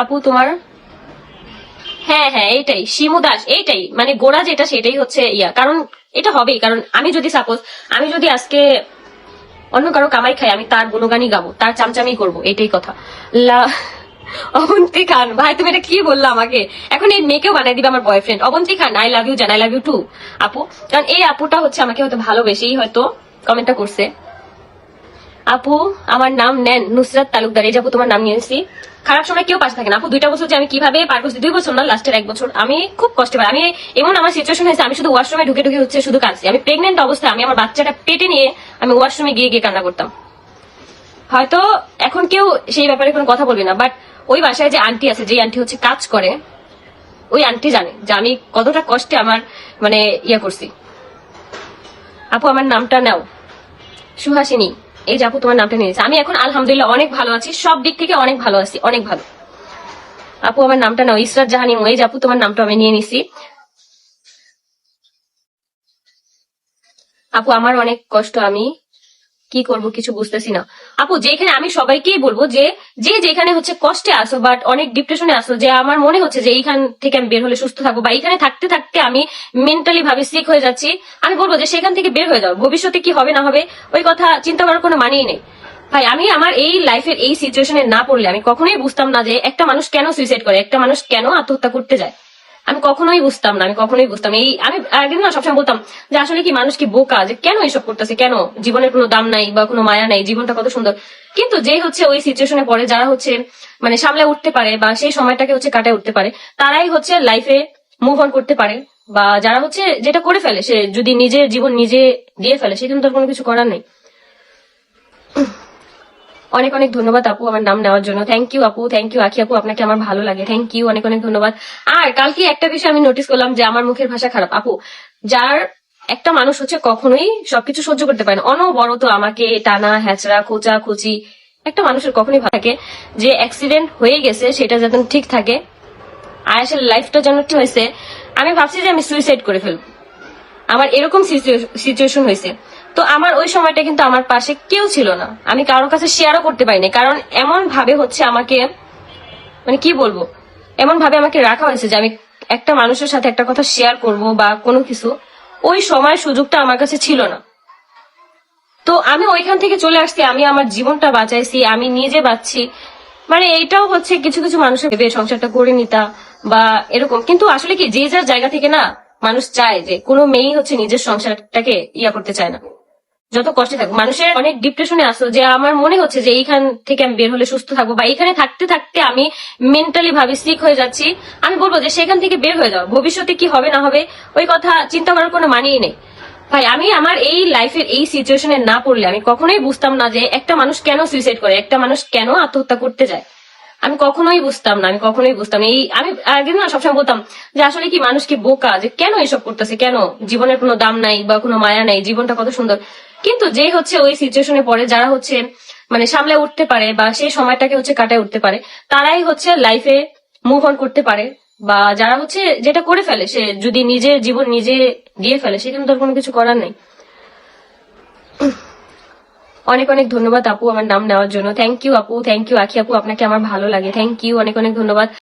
আপু, তোমার? হ্যাঁ হ্যাঁ এইটাই, শিমু দাস, এইটাই মানে গোড়া যেটা সেটাই হচ্ছে ইয়া। কারণ এটা হবেই, কারণ আমি যদি সাপোজ আমি যদি আজকে অন্য কারও কামাই খাই, আমি তার গুণগানই গাবো, তার চামচামি করব, এটাই কথা। অবন্তি খান, ভাই, তুমি এটা কি বললা আমাকে? এখন এই মেয়েকেও বানাই দিবে আমার boyfriend Abonti Khan I love you জান আই লাভ ইউ টু আপু, কারণ এই আপুটা হচ্ছে আমাকে হয়তো ভালোবেসেই হয়তো কমেন্টটা করছে। আপু, আমার নাম নেন নুসরাত তালুকদার। এই আপু, তোমার নাম নিয়েছি খারাপ সময় কেউ পাশে থাকে না। আপু, দুইটা বছর যে আমি কীভাবে পার করছি, দুই বছর না, লাস্টের এক বছর। আমি খুব কষ্ট পাই আমি এমন আমার সিচুয়েশন হয়েছে, আমি শুধু ওয়াশরুমে ঢুকে ঢুকে হচ্ছে শুধু কাঁদছি। আমি প্রেগনেন্ট অবস্থায়, আমি আমার বাচ্চাটা পেটে নিয়ে আমি ওয়াশরুমে গিয়ে গিয়ে কান্না করতাম। হয়তো এখন কেউ সেই ব্যাপারে কোনো কথা বলবে না বাট ওই বাসায় যে আন্টি আছে যে আন্টি হচ্ছে কাজ করে, ওই আন্টি জানে যে আমি কতটা কষ্টে আমার মানে ইয়ে করছি। আপু, আমার নামটা নাও। সুহাসিনী। এই যাব তোমার নামটা নিয়েছে। আমি এখন আলহামদুলিল্লাহ অনেক ভালো আছি, সব দিক থেকে অনেক ভালো আছি, অনেক ভালো। আপু, আমার নামটা নাও, ইসরাত জাহানি এই যাব তোমার নামটা আমি নিয়ে নিছি। আপু, আমার অনেক কষ্ট, আমি কি করব কিছু বুঝতেছি না। আপু, যেখানে আমি সবাইকেই বলব যে যে যেখানে হচ্ছে কষ্টে আসো বাট অনেক ডিপ্রেশনে আসো যে আমার মনে হচ্ছে যে এইখান থেকে আমি বের হলে সুস্থ থাকব, বা এইখানে থাকতে থাকতে আমি মেন্টালি ভাবে সিক হয়ে যাচ্ছি, আমি বলব যে সেখান থেকে বের হয়ে যাও, ভবিষ্যতে কি হবে না হবে, ওই কথা চিন্তা করার কোনো মানেই নেই। ভাই, আমি আমার এই লাইফের এই সিচুয়েশনে না পড়লে আমি কখনোই বুঝতাম না যে একটা মানুষ কেন সুইসাইড করে, একটা মানুষ কেন আত্মহত্যা করতে যায়। আমি কখনোই বুঝতাম না, আমি কখনোই বুঝতাম। এই, আমি আগে না সবসময় বলতাম যে আসলে কি মানুষ কি বোকা? যে কেন এসব করতেছে? কেন? জীবনের কোনো দাম নাই বা কোনো মায়া নাই, জীবনটা কত সুন্দর। কিন্তু যে হচ্ছে ওই সিচুয়েশনে পড়ে, যারা হচ্ছে মানে সামলে উঠতে পারে বা সেই সময়টাকে হচ্ছে কাটায় উঠতে পারে, তারাই হচ্ছে লাইফে মুভ অন করতে পারে। বা যারা হচ্ছে যেটা করে ফেলে, সে যদি নিজের জীবন নিজে দিয়ে ফেলে সেখানে তার কোনো কিছু করার নেই। অনেক অনেক ধন্যবাদ আপু আমার নাম নেওয়ার জন্য। থ্যাংক ইউ আপু থ্যাংক ইউ আখি আপু, আপনাকে আমার ভালো লাগে। থ্যাংক ইউ অনেক অনেক ধন্যবাদ। আর কালকে একটা বিষয় আমি নোটিস করলাম যে আমার মুখের ভাষা খারাপ। আপু, যার একটা মানুষ হচ্ছে কখনোই সবকিছু সহ্য করতে পারে না। অনবরত আমাকে টানা, হ্যাচড়া, খোঁচা, খুচি, একটা মানুষের কখনোই থাকে যে অ্যাক্সিডেন্ট হয়ে গেছে, সেটা যাতে ঠিক থাকে। আয়াসের লাইফটা যেন কি হয়েছে। আমি ভাবছি যে আমি সুইসাইড করে ফেলব। আমার এরকম সিচুয়েশন হয়েছে। তো আমার ওই সময়টা কিন্তু আমার পাশে কেউ ছিল না। আমি কারোর কাছে শেয়ারও করতে পারিনি, কারণ এমন ভাবে হচ্ছে আমাকে মানে কি বলব, এমন ভাবে আমাকে রাখা হয়েছে যে আমি একটা মানুষের সাথে একটা কথা শেয়ার করব বা কোনো কিছু, ওই সময় সুযোগটা আমার কাছে ছিল না। তো আমি ওইখান থেকে চলে আসছি, আমি আমার জীবনটা বাঁচাইছি, আমি নিজে বাঁচছি। মানে এইটাও হচ্ছে কিছু কিছু মানুষের ভেবে সংসারটা করে নিতা বা এরকম। কিন্তু আসলে কি, যে যার জায়গা থেকে না মানুষ চায় যে কোনো মেয়েই হচ্ছে নিজের সংসারটাকে ইয়া করতে চায় না। যত কষ্টে থাকুক, মানুষের অনেক ডিপ্রেশনে আসো যে আমার মনে হচ্ছে যে এইখান থেকে আমি বের হলে সুস্থ থাকব, বা এখানে থাকতে থাকতে আমি মেন্টালি ভাবে সিক হয়ে যাচ্ছি। আমি বলব যে সেখান থেকে বের হয়ে যাও, ভবিষ্যতে কি হবে না হবে, ওই কথা চিন্তা করার কোনো মানেই নেই। ভাই, আমি আমার এই লাইফের এই সিচুয়েশনে না পড়লে আমি কখনোই বুঝতাম না যে একটা মানুষ কেন সুইসাইড করে, একটা মানুষ কেন আত্মহত্যা করতে যায়। আমি কখনোই বুঝতাম না, আমি কখনোই বুঝতাম এই, আমি আগে না সবসময় বলতাম যে আসলে কি মানুষ কি বোকা, যে কেন এসব করতেছে, কেন? জীবনের কোনো দাম নাই বা কোনো মায়া নাই, জীবনটা কত সুন্দর। কিন্তু যে হচ্ছে ওই সিচুয়েশনে পড়ে, যারা হচ্ছে মানে সামলে উঠতে পারে বা সেই সময়টাকে হচ্ছে কাটায় উঠতে পারে, তারাই হচ্ছে লাইফে মুভ অন করতে পারে বা যারা হচ্ছে যেটা করে ফেলে, সে যদি নিজের জীবন নিজে দিয়ে ফেলে, সেখানে তার কোনো কিছু করার নেই। অনেক অনেক ধন্যবাদ আপু আমার নাম নেওয়ার জন্য। থ্যাংক ইউ আপু থ্যাংক ইউ আখি আপু, আপনাকে আমার ভালো লাগে। থ্যাংক ইউ অনেক অনেক ধন্যবাদ।